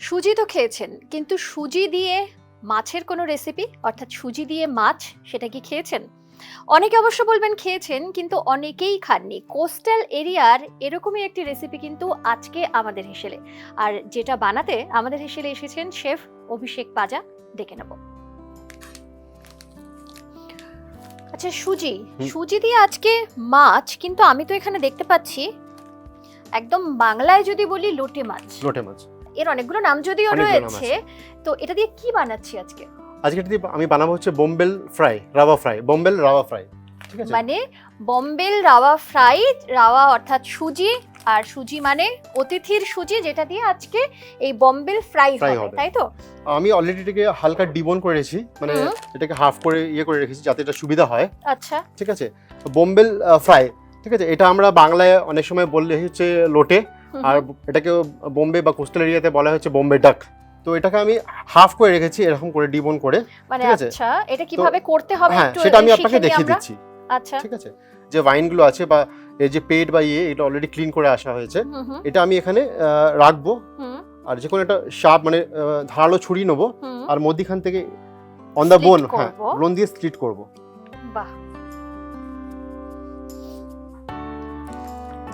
সুজি তো খেয়েছেন কিন্তু সুজি দিয়ে মাছের কোনো রেসিপি অর্থাৎ সুজি দিয়ে মাছ সেটা কি খেয়েছেন? অনেকে অবশ্য বলবেন খেয়েছেন কিন্তু অনেকেই খাননি। কোস্টাল এরিয়ার এরকমই একটি রেসিপি কিন্তু আজকে আমাদের হেসেলে। আর যেটা বানাতে আমাদের হেসেলে এসেছেন শেফ অভিষেক পাজা ডেকে নেব। আচ্ছা সুজি। সুজি দিয়ে আজকে মাছ কিন্তু আমি তো এখানে দেখতে পাচ্ছি একদম বাংলায় যদি বলি লোটে মাছ। লোটে মাছ। এর অনেকগুলো নাম যদিও রয়েছে তো এটা দিয়ে কি বানাচ্ছি আজকে? আজকে যদি আমি বানাবো হচ্ছে bombil fry rava fry bombil rava fry ঠিক আছে? মানে বম্বেল রাওয়া ফ্রাই রাওয়া অর্থাৎ সুজি আর সুজি মানে অতিথির সুজি যেটা দিয়ে আজকে এই বম্বেল ফ্রাই হবে। তাই তো? আমি অলরেডি এটাকে হালকা ডিবোন করে রেখেছি মানে। এটাকে হাফ করে ইয়ে করে রেখেছি যাতে এটা সুবিধা হয়। আচ্ছা। ঠিক আছে? তো বোম্বেল ফ্রাই ঠিক আছে? এটা আমরা বাংলায় অনেক সময় বললে হচ্ছে লোটে আর এটাকে বোম্বে বা কোস্টাল এরিয়াতে বলা হচ্ছে বোম্বে ডাক। তো এটাকে আমি হাফ করে রেখেছি এরকম করে ডিবোন করে মানে ঠিক আছে। আচ্ছা এটা কীভাবে করতে হবে হ্যাঁ সেটা আমি আপনাকে দেখিয়ে দিচ্ছি। আচ্ছা। ঠিক আছে? যে ওয়াইনগুলো আছে বা এই যে পেট বা ইয়ে এটা অলরেডি ক্লিন করে আসা হয়েছে। এটা আমি এখানে রাখব। আর যে কোনো একটা শার্প মানে ধারালো ছুরি নেব। আর মধ্যিখান থেকে অন Slit বোন হ্যাঁ। বোন দিয়ে স্ট্রিট করব। বাহ।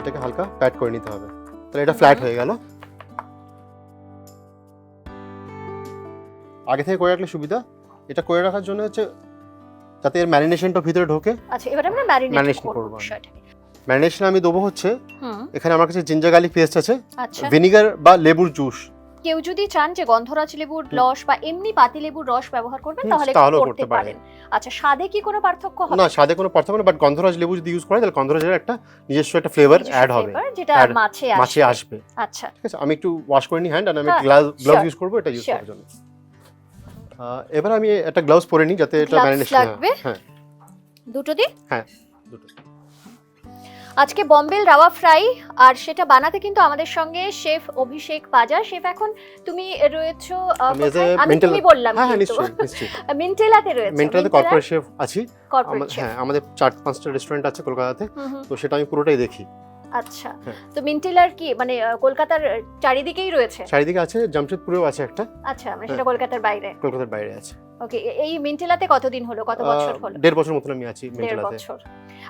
এটাকে হালকা প্যাট করে নিতে হবে। তাহলে এটা ফ্ল্যাট হয়ে গেল। আগে থেকে করে রাখলে সুবিধা। এটা করে রাখার জন্য হচ্ছে যাতে এর ম্যারিনেশনটা ভিতরে ঢোকে। আচ্ছা এবার আমরা ম্যারিনেশন করব। ম্যারিনেশন আমি। দেবো হচ্ছে এখানে আমার কাছে জিঞ্জার গার্লিক পেস্ট আছে। আচ্ছা। ভিনিগার বা লেবুর জুস কেউ যদি চান যে গন্ধরাজ লেবুর। রস বা এমনি পাতি লেবুর রস ব্যবহার করবেন তাহলে করতে পারেন। আচ্ছা স্বাদে কি কোনো পার্থক্য হবে? না স্বাদে কোনো পার্থক্য নেই বাট গন্ধরাজ লেবু যদি ইউজ করে তাহলে গন্ধরাজের একটা নিজস্ব একটা ফ্লেভার অ্যাড হবে। যেটা মাছে মাছে আসবে। আচ্ছা। ঠিক আছে আমি একটু ওয়াশ করে নিই হ্যান্ড আর আমি গ্লাভস ইউজ করব এটা ইউজ করার জন্য। এবার আমি একটা গ্লাভস পরে নিই যাতে এটা ম্যারিনেশন লাগবে? হ্যাঁ। দুটো দিন হ্যাঁ দুটো। আজকে বম্বেল রাওয়া ফ্রাই আর সেটা বানাতে কিন্তু আমাদের সঙ্গে শেফ অভিষেক পাজা। শেফ এখন তুমি রয়েছো আমি তুমি বললাম হ্যাঁ হ্যাঁ নিশ্চয়ই নিশ্চয়ই। মিন্টেলাতে রয়েছে মিন্টেলাতে কর্পোরেট শেফ আছি। হ্যাঁ আমাদের চার পাঁচটা রেস্টুরেন্ট আছে কলকাতাতে। তো সেটা আমি পুরোটাই দেখি। আচ্ছা হ্যাঁ। তো মিন্টেলার কি মানে কলকাতার চারিদিকেই রয়েছে? চারিদিকে আছে জামশেদপুরেও আছে একটা। আচ্ছা মানে হ্যাঁ। সেটা কলকাতার বাইরে? কলকাতার বাইরে আছে। ওকে এই মিন্টেলাতে কতদিন হলো? কত বছর হলো? দেড় বছর মতন আমি আছি দেড় বছর।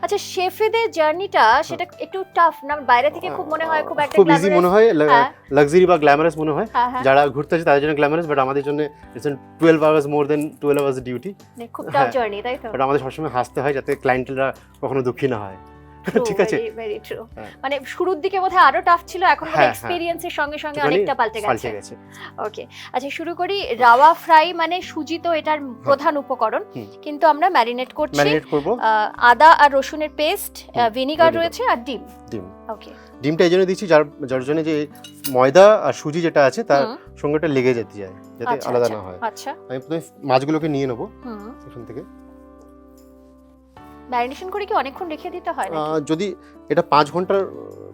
আচ্ছা শেফেদের জার্নিটা সেটা একটু টাফ না? বাইরে থেকে খুব মনে হয় খুব একটা খুব ইজি মনে হয় হ্যাঁ। লাক্সারি বা গ্ল্যামারাস মনে হয়। হ্যাঁ হ্যাঁ। যারা ঘুরতে আছে তাদের জন্য গ্ল্যামারাস বাট আমাদের জন্য it's twelve hours more than twelve hours duty খুব টাফ হ্যাঁ। জার্নি তাই তো? বাট আমাদের সবসময় হাসতে হয় যাতে ক্লায়েন্টরা কখনো দুঃখী না হয়। ঠিক আছে। ভেরি ট্রু হ্যাঁ। মানে শুরুর দিকে বোধহয় আরও টাফ ছিল এখন হ্যাঁ, হ্যাঁ। এক্সপেরিয়েন্সের সঙ্গে সঙ্গে অনেকটা পাল্টে গেছে। ওকে আচ্ছা শুরু করি। রাওয়া ফ্রাই মানে সুজি তো এটার প্রধান উপকরণ। কিন্তু আমরা ম্যারিনেট করছি ম্যারিনেট করব। আদা আর রসুনের পেস্ট ভিনিগার রয়েছে আর ডিম। ডিম। ওকে ডিমটা এই জন্য দিচ্ছি যার যার জন্য যে ময়দা আর সুজি যেটা আছে তার সঙ্গে ওটা লেগে যেতে যায় যাতে আচ্ছা, আলাদা আচ্ছা, না হয়। আচ্ছা। আমি প্রথমে মাছগুলোকে নিয়ে নেব এখান থেকে। ম্যারিনেশন করে কি অনেকক্ষণ রেখে দিতে হয় নাকি? যদি এটা পাঁচ ঘণ্টার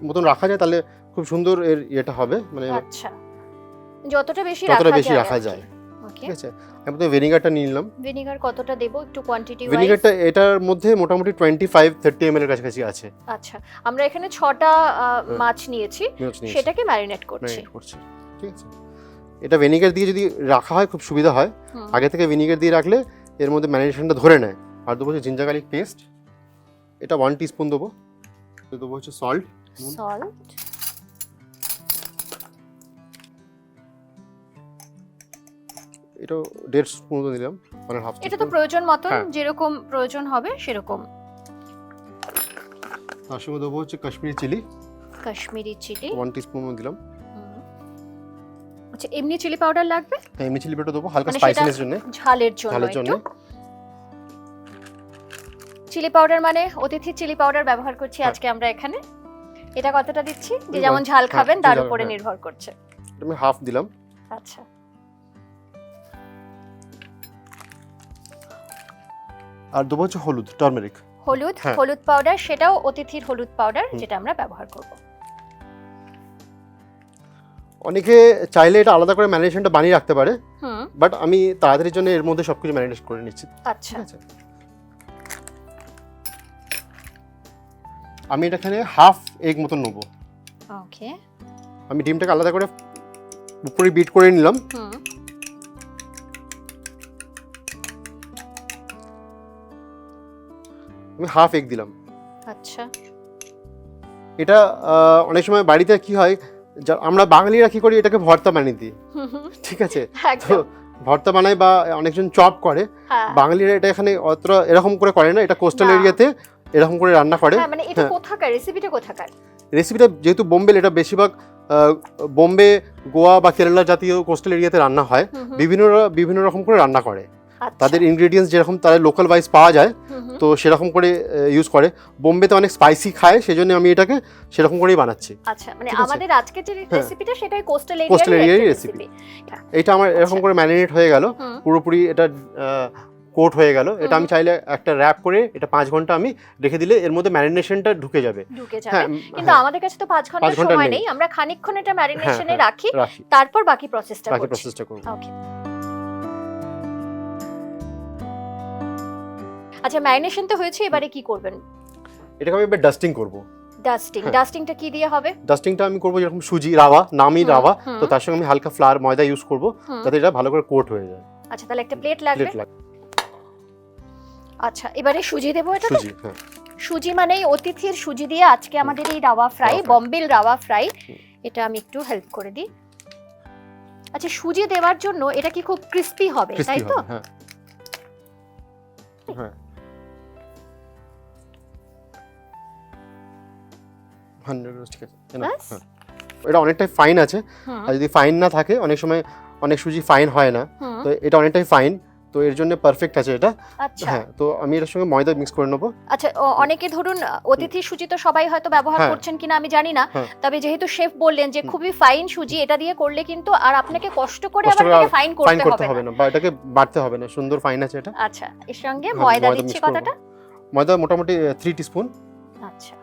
মতন রাখা যায় তাহলে খুব সুন্দর এর ইয়েটা হবে মানে আচ্ছা। যতটা বেশি যতটা রাখা বেশি যায় রাখা। যায়। ওকে ঠিক আছে? আমি প্রথমে ভিনিগারটা নিয়ে নিলাম। ভিনিগার কতটা দেবো? একটু কোয়ান্টিটি ওয়াইজ ভিনিগারটা এটার মধ্যে মোটামুটি টোয়েন্টি ফাইভ থার্টি এম এর কাছাকাছি আছে। আচ্ছা। আমরা এখানে ছটা আহ, মাছ নিয়েছি। সেটাকে ম্যারিনেট করছি। করছি। ঠিক আছে? এটা ভিনিগার দিয়ে যদি রাখা হয় খুব সুবিধা হয়। আগে থেকে ভিনিগার দিয়ে রাখলে এর মধ্যে ম্যারিনেশনটা ধরে নেয়। আর দেবো হচ্ছে জিঞ্জার গার্লিক পেস্ট এটা ওয়ান টিস্পুন দেবো। দেবো হচ্ছে সল্ট সল্ট এটা দেড় স্পুন মতো দিলাম মানে হাফ এটা তো প্রয়োজন মতন হ্যাঁ। যেরকম প্রয়োজন হবে সেরকম। তার সঙ্গে দেবো হচ্ছে Kashmiri chilli. Kashmiri chilli. One teaspoon দিলাম। আচ্ছা এমনি চিলি পাউডার লাগবে? হ্যাঁ, এমনি চিলি পেটো দেবো হালকা স্পাইসিনেস জন্য। ঝালের জন্য ঝালের জন্য। চিলি পাউডার মানে অতিথি চিলি পাউডার ব্যবহার করছি হ্যাঁ। আজকে আমরা এখানে। এটা কতটা দিচ্ছি? যে যেমন ঝাল হ্যাঁ, খাবেন তার উপরে হ্যাঁ। নির্ভর করছে। আমি হাফ দিলাম। আচ্ছা। আর দেবো হচ্ছে হলুদ টার্মেরিক হলুদ। হলুদ পাউডার সেটাও অতিথির হলুদ পাউডার যেটা আমরা ব্যবহার করব। অনেকে চাইলে এটা আলাদা করে ম্যারিনেশনটা বানিয়ে রাখতে পারে হুম। বাট আমি তাড়াতাড়ির জন্য এর মধ্যে সবকিছু ম্যারিনেট করে নিচ্ছি। আচ্ছা। আমি এটা এখানে হাফ এগ মতন নেব। ওকে আমি ডিমটাকে আলাদা করে উপরে বিট করে নিলাম। আমি হাফ এগ দিলাম। আচ্ছা। এটা অনেক সময় বাড়িতে কি হয় আমরা বাঙালিরা কি করি এটাকে ভর্তা বানিয়ে দিই। ঠিক আছে? তো ভর্তা বানায় বা অনেকজন চপ করে হ্যাঁ। বাঙালিরা এটা এখানে অতটা এরকম করে করে না এটা কোস্টাল এরিয়াতে এরকম করে রান্না করে হ্যাঁ মানে এটা হ্যাঁ। কোথাকার? রেসিপিটা কোথাকার? রেসিপিটা যেহেতু বোম্বে এটা বেশিরভাগ বোম্বে গোয়া বা কেরালা জাতীয় কোস্টাল এরিয়াতে রান্না হয়। বিভিন্ন বিভিন্ন রকম করে রান্না করে। আচ্ছা, তাদের ইনগ্রেডিয়েন্টস যেরকম তাদের লোকাল ওয়াইজ পাওয়া যায় তো সেরকম করে ইউজ করে। বোম্বেতে অনেক স্পাইসি খায় সেজন্য আমি এটাকে সেরকম করেই বানাচ্ছি। আচ্ছা মানে আমাদের আজকে যে হ্যাঁ। রেসিপিটা সেটাই কোস্টাল এরিয়ার রেসিপি এটা আমার এরকম আচ্ছা। করে ম্যারিনেট হয়ে গেল। পুরোপুরি এটা কোট হয়ে গেল। এটা আমি চাইলে একটা র্যাপ করে এটা পাঁচ ঘণ্টা আমি রেখে দিলে এর মধ্যে ম্যারিনেশনটা ঢুকে যাবে। ঢুকে হ্যাঁ যাবে কিন্তু হ্যাঁ, আমাদের কাছে তো পাঁচ ঘণ্টা সময় নেই। আমরা খানিকক্ষণ এটা ম্যারিনেশনে হ্যাঁ, রাখি। তারপর বাকি প্রসেসটা বাকি প্রসেসটা করব। ওকে আচ্ছা ম্যারিনেশন তো হয়েছে এবারে কি করবেন? এটাকে আমি এবার ডাস্টিং করব। ডাস্টিং হ্যাঁ। ডাস্টিংটা কি দিয়ে হবে? ডাস্টিংটা আমি করব যেরকম সুজি রাওয়া নামি রাওয়া তো তার সঙ্গে আমি হালকা ফ্লাওয়ার ময়দা ইউজ করব। যাতে এটা ভালো করে কোট হয়ে যায়। আচ্ছা তাহলে একটা প্লেট লাগবে। আচ্ছা এবারে সুজি দেবো এটা? সুজি হ্যাঁ। সুজি মানেই অতিথির সুজি দিয়ে আজকে আমাদের এই রাওয়া ফ্রাই বম্বিল রাওয়া ফ্রাই। এটা আমি একটু হেল্প করে দিই। আচ্ছা সুজি দেওয়ার জন্য এটা কি খুব ক্রিস্পি হবে তাই তো? হ্যাঁ। হ্যাঁ? হ্যাঁ। এটা অনেকটাই ফাইন আছে। আর যদি ফাইন না থাকে অনেক সময় অনেক সুজি ফাইন হয় না। তো এটা অনেকটাই ফাইন তো এর জন্য পারফেক্ট আছে এটা। আচ্ছা। হ্যাঁ তো আমি এটার সঙ্গে ময়দা মিক্স করে নেব। আচ্ছা অনেকে ধরুন অতিথির সুজি তো সবাই হয়তো ব্যবহার হ্যাঁ। করছেন কিনা আমি জানি না। হ্যাঁ। তবে যেহেতু শেফ বললেন যে খুবই ফাইন সুজি এটা দিয়ে করলে কিন্তু আর আপনাকে কষ্ট করে আবার এটাকে ফাইন করতে হবে না। বা এটাকে বাড়তে হবে না সুন্দর ফাইন আছে এটা। আচ্ছা এর সঙ্গে হ্যাঁ, ময়দা দিচ্ছি কতটা ময়দা মোটামুটি থ্রি টিস্পুন আচ্ছা।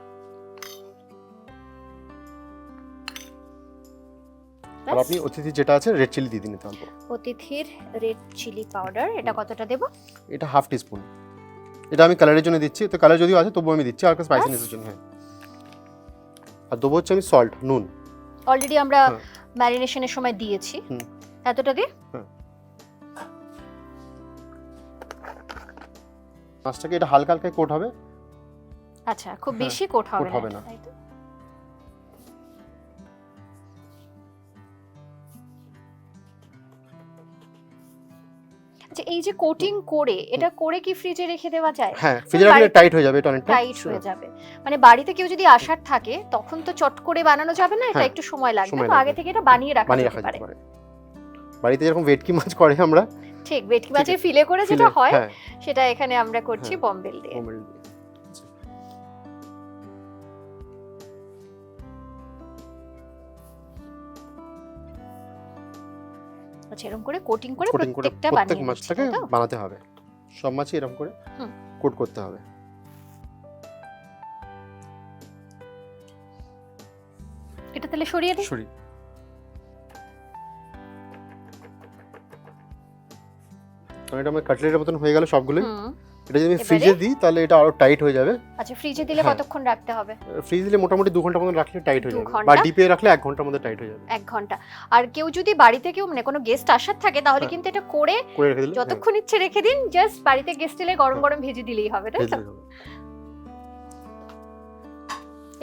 আর আপনি অতিথি যেটা আছে রেড চিলি দিয়ে দিন অল্প অতিথির রেড চিলি পাউডার এটা কতটা দেব? এটা হাফ টিস্পুন এটা আমি কালারের জন্য দিচ্ছি তো কালার যদিও আছে তবুও আমি দিচ্ছি আর স্পাইসিনেসের জন্য হ্যাঁ আর দেবো হচ্ছে আমি সল্ট নুন। অলরেডি আমরা হ্যাঁ। ম্যারিনেশনের সময় দিয়েছি। এতটা দিই মাছটাকে এটা হালকা হালকা কোট হবে। আচ্ছা খুব হ্যাঁ, বেশি কোট হবে না। এই যে কোটিং করে এটা করে কি ফ্রিজে রেখে দেওয়া যায়? হ্যাঁ ফ্রিজে রাখলে টাইট হয়ে যাবে এটা অনেকটা। টাইট হয়ে যাবে। মানে বাড়িতে কেউ যদি আসার থাকে তখন তো চট করে বানানো যাবে না এটা হ্যাঁ, একটু সময় লাগবে। তো আগে থেকে এটা বানিয়ে রাখা যেতে পারে। বাড়িতে যেরকম ভেটকি মাছ করে আমরা ঠিক ভেটকি মাছের। ফিলে করে যেটা হয় হ্যাঁ। সেটা এখানে আমরা করছি হ্যাঁ, বম্বেল দিয়ে। আচ্ছা এরকম করে কোটিং করে কোটিং করে প্রত্যেকটা প্রত্যেক বানিয়ে নিচ্ছি মাছটাকে তাই তো? বানাতে হবে। সব মাছই এরকম করে হুম। কোট করতে হবে। এটা তাহলে সরিয়ে দিই? সরি কারণ এটা আমার কাটলেটের মতন হয়ে গেল সবগুলোই। হুম। এটা যদি আমি ফ্রিজে দিই তাহলে এটা আরও টাইট হয়ে যাবে। আচ্ছা ফ্রিজে দিলে হ্যাঁ। কতক্ষণ রাখতে হবে? ফ্রিজ দিলে মোটামুটি দু ঘণ্টা মতন রাখলে টাইট হয়ে যাবে। বা ডিপে রাখলে এক ঘণ্টার মধ্যে টাইট হয়ে যাবে। এক ঘণ্টা। আর কেউ যদি বাড়িতে কেউ মানে কোনো গেস্ট আসার থাকে তাহলে হ্যাঁ। কিন্তু এটা করে হ্যাঁ, যতক্ষণ ইচ্ছে রেখে দিন জাস্ট বাড়িতে গেস্ট এলে গরম গরম ভেজে দিলেই হবে তাই তো?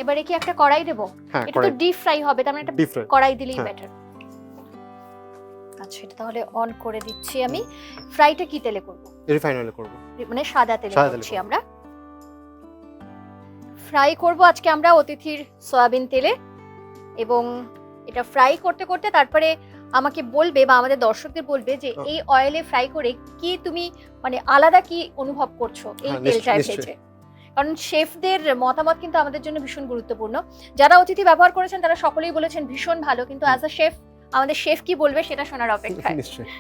এবারে কি একটা কড়াই দেবো? এটা তো ডিপ ফ্রাই হবে তার মানে একটা কড়াই দিলেই। বেটার আচ্ছা এটা তাহলে অন করে দিচ্ছি আমি। ফ্রাইটা কি তেলে করব? রিফাইন অয়েলে করব। মানে সাদা তেলে করছি আমরা। ফ্রাই করব আজকে আমরা অতিথির সয়াবিন তেলে এবং এটা ফ্রাই করতে করতে তারপরে আমাকে বলবে বা আমাদের দর্শকদের বলবে যে এই অয়েলে ফ্রাই করে কি তুমি মানে আলাদা কি অনুভব করছ এই হ্যাঁ, তেলটায়। ভেজে কারণ শেফদের মতামত কিন্তু আমাদের জন্য ভীষণ গুরুত্বপূর্ণ। যারা অতিথি ব্যবহার করেছেন তারা সকলেই বলেছেন ভীষণ ভালো কিন্তু অ্যাজ আ শেফ আমাদের শেফ কি বলবে সেটা শোনার অপেক্ষায়। নিশ্চয়ই।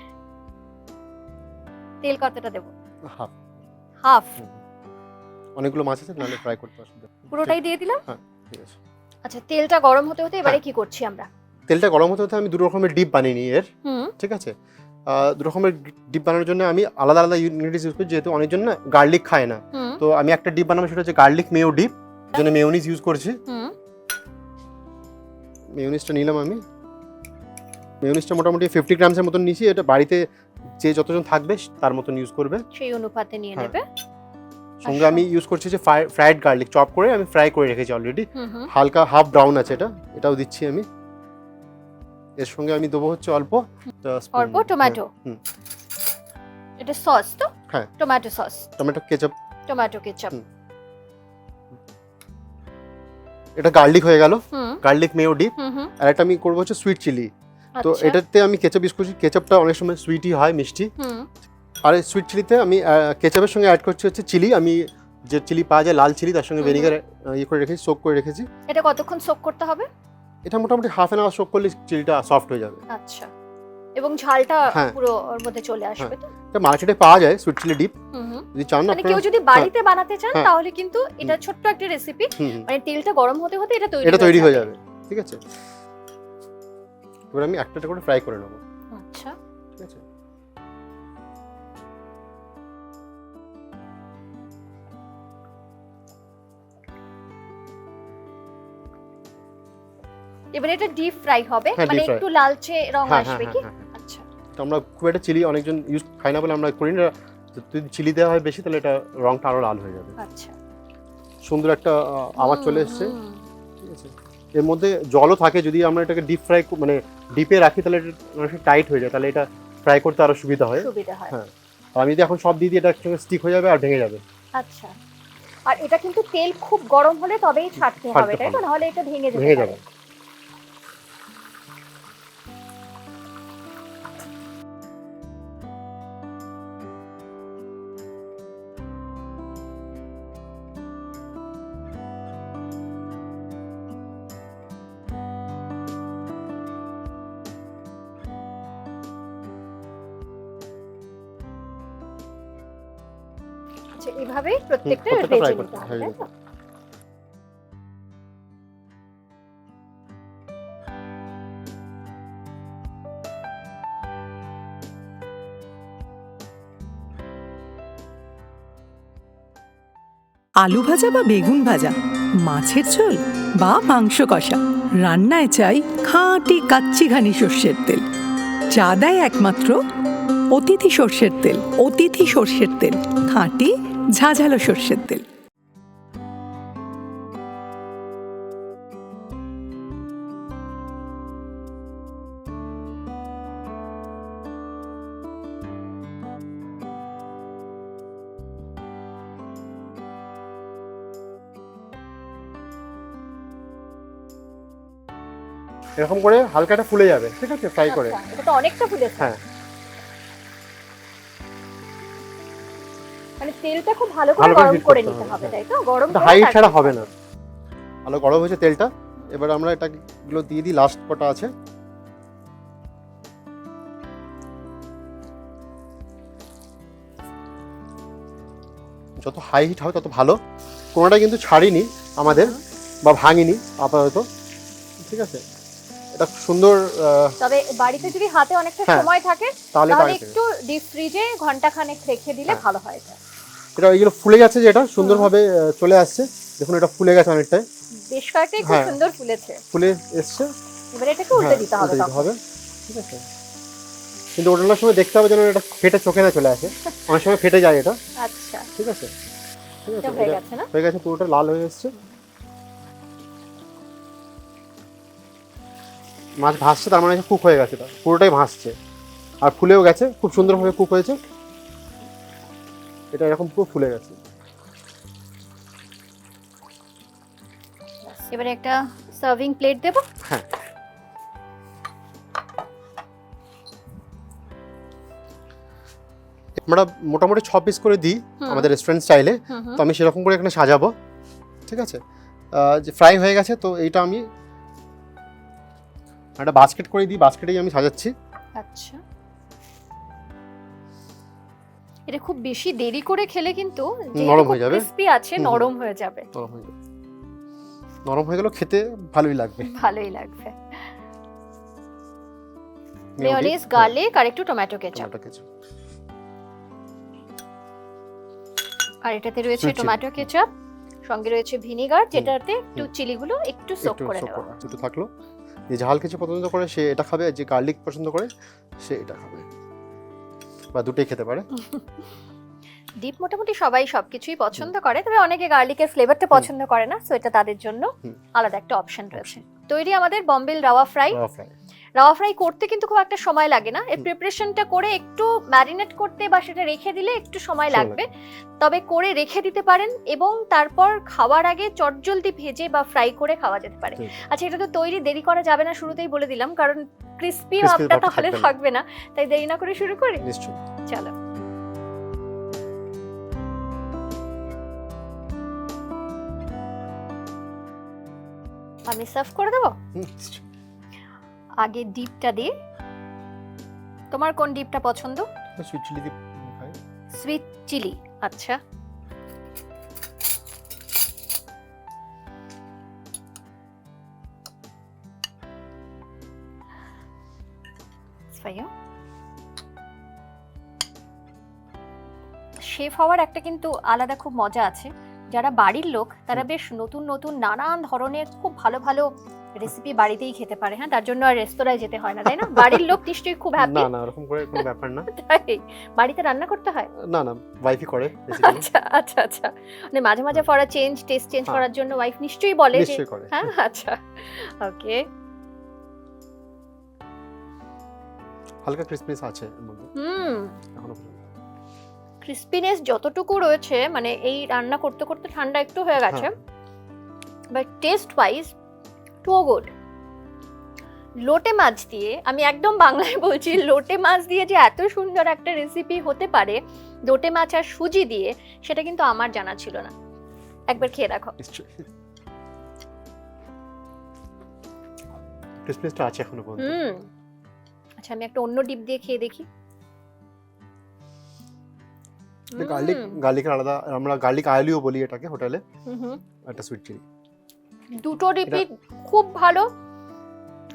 তেল কতটা দেবো? হাফ। হাফ? অনেকগুলো মাছ আছে নাহলে ফ্রাই করতে অসুবিধা পুরোটাই দিয়ে দিলাম? ঠিক আছে। আচ্ছা তেলটা গরম হতে হতে এবারে হ্যাঁ। কি করছি আমরা? তেলটা গরম হতে হতে আমি দু রকমের ডিপ বানিয়ে নিই এর ঠিক আছে? দু রকমের ডিপ বানানোর জন্য আমি আলাদা আলাদা ইউনিটিস ইউজ করি যেহেতু অনেকজন না গার্লিক খায় না। তো আমি একটা ডিপ বানাবো সেটা হচ্ছে গার্লিক মেও ডিপ জন্য মেয়োনিজ ইউজ করছি। মেয়োনিজটা নিলাম আমি। মেয়োনিজটা মোটামুটি ফিফটি গ্রামসের মতন নিয়েছি। এটা বাড়িতে যে যতজন থাকবে তার মতন ইউজ করবে। সেই অনুপাতে নিয়ে হ্যাঁ। নেবে। সঙ্গে আমি ইউজ করছি যে ফ্রাইড গার্লিক চপ করে আমি ফ্রাই করে রেখেছি অলরেডি হালকা হাফ ব্রাউন আছে এটা। এটাও দিচ্ছি আমি। এর সঙ্গে আমি দেবো হচ্ছে অল্প অল্প টমেটো হ্যাঁ, এটা সস তো? হ্যাঁ। Tomato sauce tomato ketchup tomato ketchup. এটা গার্লিক হয়ে গেল। গার্লিক মেয়ো ডিপ আর একটা আমি করব হচ্ছে সুইট চিলি তো আচ্ছা। এটাতে আমি কেচাপ ইউজ করছি। কেচাপটা অনেক সময় সুইটই হয় মিষ্টি। আর সুইট চিলিতে আমি কেচাপের সঙ্গে অ্যাড করছি হচ্ছে চিলি আমি যে চিলি পাওয়া যায় লাল চিলি তার সঙ্গে ভেনিগার ইয়ে করে রেখেছি সোক করে রেখেছি। এটা কতক্ষণ সোক করতে হবে? এটা মোটামুটি হাফ অ্যান আওয়ার সোক করলে চিলিটা সফট হয়ে যাবে। আচ্ছা। এবং ঝালটা হ্যাঁ। পুরো ওর মধ্যে চলে আসবে তো? এটা মার্কেটে পাওয়া যায় সুইট চিলি ডিপ যদি চান না মানে কেউ যদি বাড়িতে বানাতে চান হ্যাঁ। তাহলে কিন্তু এটা ছোট্ট একটা রেসিপি। মানে তেলটা গরম হতে হতে এটা তৈরি এটা তৈরি হয়ে যাবে। ঠিক আছে? এবার আমি একটা একটা করে ফ্রাই করে নেব। আচ্ছা। ঠিক আছে? এবারে এটা ডিপ ফ্রাই হবে। হ্যাঁ, মানে। একটু লালচে রং হ্যাঁ আসবে হ্যাঁ কি। আচ্ছা। তো আমরা খুব একটা চিলি অনেকজন ইউজ খাই না বলে আমরা করি না। যদি চিলি দেওয়া হয় বেশি তাহলে এটা রংটা আরও লাল হয়ে যাবে। আচ্ছা। সুন্দর একটা আওয়াজ চলে এসছে। ঠিক আছে? এর মধ্যে জলও থাকে যদি আমরা এটাকে ডিপ ফ্রাই মানে ডিপে রাখি তাহলে এটা টাইট হয়ে যায় তাহলে এটা ফ্রাই করতে আরও সুবিধা হয়। সুবিধা হয়। হ্যাঁ। আর আমি যদি এখন সব দিয়ে দিই এটা একসঙ্গে স্টিক হয়ে যাবে আর ভেঙে যাবে। আচ্ছা। আর এটা কিন্তু তেল খুব গরম হলে তবেই ছাড়তে হবে তাই তো? নাহলে এটা ভেঙে যাবে ভেঙে যাবে। আচ্ছা এভাবেই প্রত্যেকটা ভেজে নিতে হবে তাই তো? আলু ভাজা বা বেগুন ভাজা? মাছের ঝোল বা মাংস কষা? রান্নায় চাই খাঁটি কাচ্চি ঘানি সর্ষের তেল। চা দেয় একমাত্র অতিথি সর্ষের তেল অতিথি সর্ষের তেল। খাঁটি ঝাঝালো সর্ষের তেল। এরকম করে হালকাটা ফুলে যাবে ঠিক আছে? ফ্রাই করে। আচ্ছা, এটা তো অনেকটা ফুলেছে। হ্যাঁ। মানে তেলটা খুব ভালো করে গরম করে নিতে হবে, হ্যাঁ। তাই তো গরম করে হাই ছাড়া হবে না। ভালো গরম হয়েছে তেলটা। এবার আমরা এটা গুলো দিয়ে দিই লাস্ট কটা আছে। যত হাই হিট হবে তত ভালো। কোনোটা কিন্তু ছাড়িনি আমাদের বা ভাঙিনি আপাতত। ঠিক আছে? এটা সুন্দর তবে বাড়িতে যদি হাতে অনেকটা হ্যাঁ, সময় থাকে তাহলে একটু ডিপ ফ্রিজে ঘণ্টা খানেক রেখে দিলে হ্যাঁ। ভালো হয় এটা। এটা এইগুলো ফুলে গেছে যেটা সুন্দরভাবে চলে আসছে। দেখুন এটা ফুলে গেছে অনেকটাই। বেশ কয়েকটাই খুব হ্যাঁ। সুন্দর ফুলেছে। ফুলে এসছে। এবারে এটাকে উল্টে দিতে হবে দিতে হবে। ঠিক আছে। কিন্তু ওঠানোর সময় দেখতে হবে যেন এটা ফেটে চোখে না চলে আসে। অনেক সময় ফেটে যায় এটা। আচ্ছা। ঠিক আছে। ঠিক আছে গেছে না? হয়ে গেছে পুরোটা লাল হয়ে এসছে। মাছ ভাসছে তার মানে কুক হয়ে গেছে পুরোটাই ভাসছে। আর ফুলেও গেছে খুব সুন্দরভাবে কুক হয়েছে। এটা এরকম পুরো ফুলে গেছে। এবারে একটা সার্ভিং প্লেট দেবো? হ্যাঁ। আমরা মোটামুটি ছ পিস করে দিই আমাদের রেস্টুরেন্ট স্টাইলে তো আমি সেরকম করে এখানে সাজাবো ঠিক আছে? যে ফ্রাই হয়ে গেছে তো এইটা আমি একটা বাস্কেট করে দিই বাস্কেটেই আমি সাজাচ্ছি। আচ্ছা। এটা খুব বেশি দেরি করে খেলে কিন্তু নরম হয়ে যাবে। ক্রিস্পি আছে। নরম হয়ে যাবে। নরম হয়ে গেল নরম হয়ে গেল খেতে ভালোই লাগবে। ভালোই লাগবে। মেয়োনিজ হ্যাঁ, গার্লিক আর একটু টমেটো কেচাপ টমেটো কেচাপ। আর এটাতে রয়েছে টমেটো কেচাপ সঙ্গে রয়েছে ভিনিগার যেটাতে একটু চিলিগুলো একটু সোক করে নেওয়া। একটু থাকল। যে ঝাল কিছু পছন্দ করে সে এটা খাবে আর যে গার্লিক পছন্দ করে সে এটা খাবে। বা দুটোই খেতে পারে। ডিপ মোটামুটি সবাই সবকিছুই পছন্দ করে তবে অনেকে গার্লিকের ফ্লেভারটা পছন্দ করে না সো এটা তাদের জন্য আলাদা একটা অপশন রয়েছে। তৈরি আমাদের বম্বেল রাওয়া ফ্রাই। রাওয়া ফ্রাই করতে কিন্তু খুব একটা সময় লাগে না। এর প্রিপারেশনটা করে একটু ম্যারিনেট করতে বা সেটা রেখে দিলে একটু সময় লাগবে। তবে করে রেখে দিতে পারেন এবং তারপর খাওয়ার আগে চটজলদি ভেজে বা ফ্রাই করে খাওয়া যেতে পারে। আচ্ছা এটা তো তৈরি দেরি করা যাবে না শুরুতেই বলে দিলাম কারণ ক্রিস্পি ভাবটা তাহলে থাকবে না। তাই দেরি না করে শুরু করি? নিশ্চয়ই। চলো। আমি সার্ভ করে দেবো। আগে ডিপটা দিয়ে তোমার কোন ডিপটা পছন্দ? সুইট চিলি খাই। সুইট চিলি আচ্ছা। শেফ হওয়ার একটা কিন্তু আলাদা খুব মজা আছে। যারা বাড়ির লোক তারা বেশ নতুন নতুন নানান ধরনের খুব ভালো ভালো রেসিপি বাড়িতেই খেতে পারে হ্যাঁ? তার জন্য আর রেস্তোরাঁয় যেতে হয় না তাই না? বাড়ির লোক নিশ্চয়ই খুব হ্যাপি না না ওরকম করে কোনো ব্যাপার না। তাই? বাড়িতে রান্না করতে হয়? না না ওয়াইফই করে আচ্ছা আচ্ছা আচ্ছা। মানে মাঝে মাঝে ফরা চেঞ্জ টেস্ট চেঞ্জ। করার জন্য ওয়াইফ নিশ্চয়ই বলে যে হ্যাঁ আচ্ছা ওকে হালকা ক্রিসপিনেস আছে হুম। ক্রিসপিনেস যতটুকু রয়েছে মানে এই রান্না করতে করতে ঠান্ডা একটু হয়ে গেছে। But taste wise too good লোটে মাছ দিয়ে আমি একদম বাংলায় বলছি লোটে মাছ দিয়ে যে এত সুন্দর একটা রেসিপি হতে পারে লোটে মাছ আর সুজি দিয়ে সেটা কিন্তু আমার জানা ছিল না। একবার খেয়ে দেখো। ক্রিসপিনেসটা আছে এখনও পর্যন্ত। হুম। আচ্ছা আমি একটা অন্য ডিপ দিয়ে খেয়ে দেখি। গার্লিক হুম, গার্লিকের আলাদা আমরা গার্লিক আয়লিও বলি এটাকে হোটেলে হুম, হুম। একটা সুইট চিলি দুটো ডিপি খুব ভালো।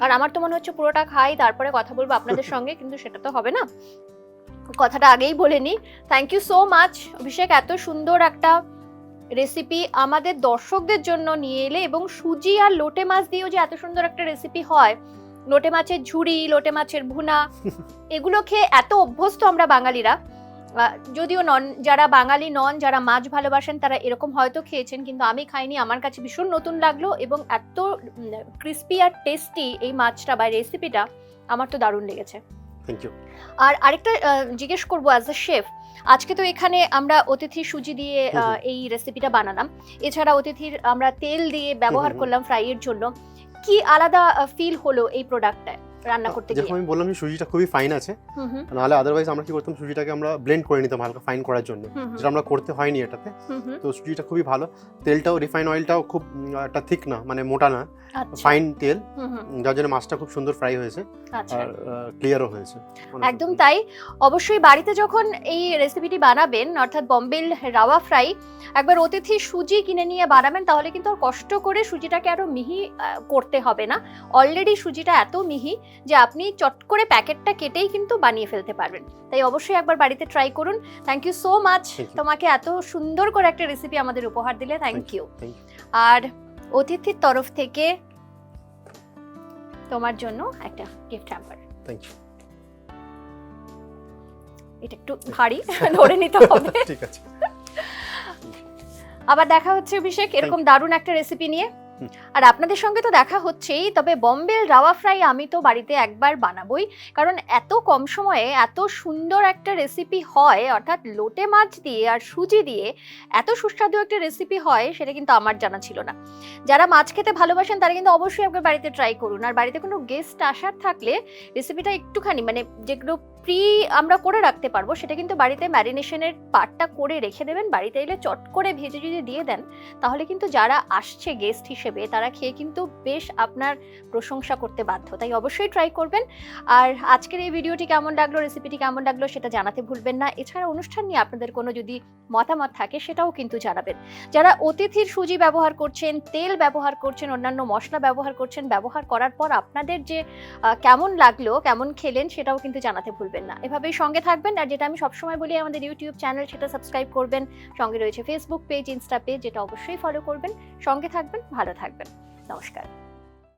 আর আমার তো মনে হচ্ছে পুরোটা খাই তারপরে কথা বলব আপনাদের সঙ্গে কিন্তু সেটা তো হবে না। কথাটা আগেই বলে নি thank you so much Abhishek এত সুন্দর একটা রেসিপি আমাদের দর্শকদের জন্য নিয়ে এলে এবং সুজি আর লোটে মাছ দিয়েও যে এত সুন্দর একটা রেসিপি হয়। লোটে মাছের ঝুড়ি লোটে মাছের ভুনা এগুলো খেয়ে এত অভ্যস্ত আমরা বাঙালিরা। যদিও নন যারা বাঙালি নন যারা মাছ ভালোবাসেন তারা এরকম হয়তো খেয়েছেন কিন্তু আমি খাইনি। আমার কাছে ভীষণ নতুন লাগল এবং এত ক্রিস্পি আর টেস্টি এই মাছটা বা রেসিপিটা আমার তো দারুণ লেগেছে। থ্যাংক ইউ আর আরেকটা জিজ্ঞেস করব অ্যাজ আ শেফ আজকে তো এখানে আমরা অতিথি সুজি দিয়ে। এই রেসিপিটা বানালাম। এছাড়া অতিথির আমরা তেল দিয়ে ব্যবহার। করলাম ফ্রাই এর জন্য। কি আলাদা ফিল হলো এই প্রোডাক্টটায় রান্না করতে গিয়ে। আমি বললাম যে সুজিটা খুবই ফাইন আছে নাহলে আদারওয়াইজ আমরা কি করতাম সুজিটাকে আমরা ব্লেন্ড করে নিতাম হালকা ফাইন করার জন্য যেটা আমরা করতে হয়নি এটাতে। তো সুজিটা খুবই ভালো। তেলটাও রিফাইন অয়েলটাও খুব একটা থিক না মানে মোটা না আচ্ছা। ফাইন তেল হুম, উম, যার জন্য মাছটা খুব সুন্দর ফ্রাই হয়েছে আচ্ছা। আর ক্লিয়ারও হয়েছে একদম তাই। অবশ্যই বাড়িতে যখন এই রেসিপিটি বানাবেন অর্থাৎ বম্বেল রাওয়া ফ্রাই একবার অতিথি সুজি কিনে নিয়ে বানাবেন তাহলে কিন্তু আর কষ্ট করে সুজিটাকে আরও মিহি করতে হবে না। অলরেডি সুজিটা এত মিহি যে আপনি চট করে প্যাকেটটা কেটেই কিন্তু বানিয়ে ফেলতে পারবেন। তাই অবশ্যই একবার বাড়িতে ট্রাই করুন। থ্যাংক ইউ সো মাচ তোমাকে এত সুন্দর করে একটা রেসিপি আমাদের উপহার দিলে থ্যাংক ইউ আর অতিথির তরফ থেকে তোমার জন্য একটা গিফট হ্যাম্পার থ্যাংক ইউ এটা একটু ভারী ধরে নিতে হবে। ঠিক আছে। আবার দেখা হচ্ছে অভিষেক। এরকম দারুণ একটা রেসিপি নিয়ে। আর আপনাদের সঙ্গে তো দেখা হচ্ছেই, তবে বম্বেল রাওয়া ফ্রাই আমি তো বাড়িতে একবার বানাবোই, কারণ এত কম সময়ে, এত সুন্দর একটা রেসিপি হয়, অর্থাৎ লোটে মাছ দিয়ে আর সুজি দিয়ে এত সুস্বাদু একটা রেসিপি হয়, সেটা কিন্তু আমার জানা ছিল না। যারা মাছ খেতে ভালোবাসেন, তারা কিন্তু অবশ্যই একবার বাড়িতে ট্রাই করুন। আর বাড়িতে কোনো গেস্ট আসার থাকলে রেসিপিটা একটুখানি মানে যেগুলো প্রি আমরা করে রাখতে পারব, সেটা কিন্তু বাড়িতে ম্যারিনেশনের পার্টটা করে রেখে দেবেন। বাড়িতে এলে চট করে ভেজে যদি দিয়ে দেন। তাহলে কিন্তু যারা আসছে গেস্ট হিসেবে তারা খেয়ে কিন্তু বেশ আপনার প্রশংসা করতে বাধ্য। তাই অবশ্যই ট্রাই করবেন। আর আজকের এই ভিডিওটি কেমন লাগল রেসিপিটি কেমন লাগল সেটা জানাতে ভুলবেন না। এছাড়া অনুষ্ঠান নিয়ে আপনাদের কোনো যদি মতামত থাকে সেটাও কিন্তু জানাবেন। যারা অতিথির সুজি ব্যবহার করছেন, তেল ব্যবহার করছেন, অন্যান্য মশলা ব্যবহার করছেন, ব্যবহার করার পর আপনাদের যে কেমন লাগল, কেমন খেলেন সেটাও কিন্তু জানাতে ভুলবেন না। এভাবেই সঙ্গে থাকবেন। আর যেটা আমি সবসময় বলি, আমাদের ইউটিউব চ্যানেল সেটা সাবস্ক্রাইব করবেন। সঙ্গে রয়েছে ফেসবুক পেজ ইনস্টা পেজ যেটা অবশ্যই ফলো করবেন। সঙ্গে থাকবেন, ভালো থাকবেন। নমস্কার।